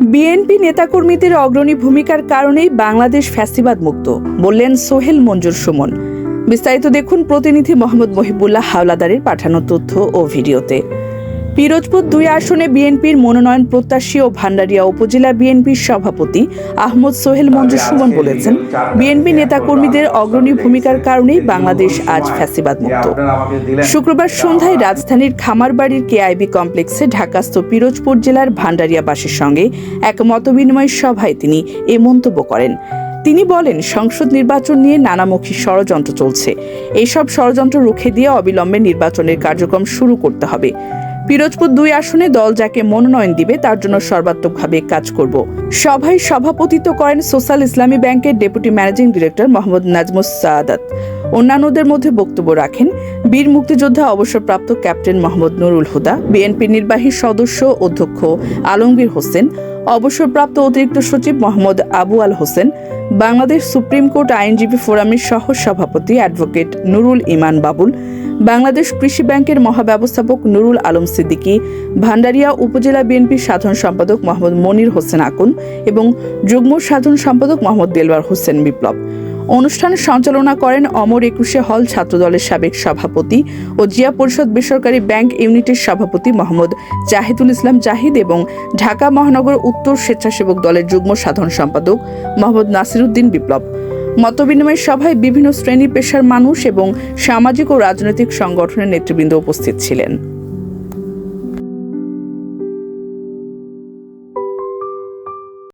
BNP নেতাকর্মীদের অগ্রণী ভূমিকার কারণেই বাংলাদেশ ফ্যাসিবাদ মুক্ত, বললেন সোহেল মঞ্জুর সুমন। বিস্তারিত দেখুন প্রতিনিধি মোহাম্মদ মহিবুল্লাহ হাওলাদারের পাঠানো তথ্য ও ভিডিওতে। পিরোজপুর দুই আসনে বিএনপির মনোনয়ন প্রত্যাশী ও ভান্ডারিয়া উপজেলা বিএনপির সভাপতি আহমদ সোহেল মঞ্জুর সুমন বলেছেন, বিএনপি নেতাকর্মীদের অগ্রণী ভূমিকার কারণেই বাংলাদেশ আজ ফ্যাসিবাদ মুক্ত শুক্রবার সন্ধ্যায় রাজধানীর খামারবাড়ির কেআইবি কমপ্লেক্সে ঢাকাস্থ পিরোজপুর জেলার ভান্ডারিয়াবাসীর সঙ্গে এক মতবিনিময় সভায় তিনি এ মন্তব্য করেন। তিনি বলেন, সংসদ নির্বাচন নিয়ে নানামুখী ষড়যন্ত্র চলছে। এইসব ষড়যন্ত্র রুখে দিয়ে অবিলম্বে নির্বাচনের কার্যক্রম শুরু করতে হবে। পিরোজপুর দুই আসনে দল যাকে মনোনয়ন দিবে, তার জন্য সর্বাত্মকভাবে কাজ করব। সভায় সভাপতিত্ব করেন সোশ্যাল ইসলামী ব্যাংকের deputy managing director Mohammad Nazmus Sadat. অন্যান্যদের মধ্যে বক্তব্য রাখেন বীর মুক্তিযোদ্ধা অবসরপ্রাপ্ত ক্যাপ্টেন মোহাম্মদ নুরুল হুদা, বিএনপি নির্বাহী সদস্য অধ্যক্ষ আলমগীর হোসেন, অবসরপ্রাপ্ত অতিরিক্ত সচিব মোহাম্মদ আবু আল হোসেন, বাংলাদেশ সুপ্রিম কোর্ট আইনজীবী ফোরামের সহ সভাপতি অ্যাডভোকেট নুরুল ইমান বাবুল বাংলাদেশ কৃষি ব্যাংকের মহাব্যবস্থাপক নুরুল আলম সিদ্দিকী, ভান্ডারিয়া উপজেলা বিএনপির সাধারণ সম্পাদক মোহাম্মদ মনির হোসেন আকুন এবং যুগ্ম সাধারণ সম্পাদক মোহাম্মদ দেলওয়ার হোসেন বিপ্লব। অনুষ্ঠান সঞ্চালনা করেন অমর একুশে হল ছাত্রদলের সাবেক সভাপতি ও জিয়া পরিষদ বেসরকারি ব্যাংক ইউনিটের সভাপতি মোহাম্মদ জাহিদুল ইসলাম জাহিদ এবং ঢাকা মহানগর উত্তর স্বেচ্ছাসেবক দলের যুগ্ম সাধারণ সম্পাদক মোহাম্মদ নাসিরুদ্দিন বিপ্লব। মতবিনিময় সভায় বিভিন্ন শ্রেণি পেশার মানুষ এবং সামাজিক ও রাজনৈতিক সংগঠনের নেতৃবৃন্দ উপস্থিত ছিলেন।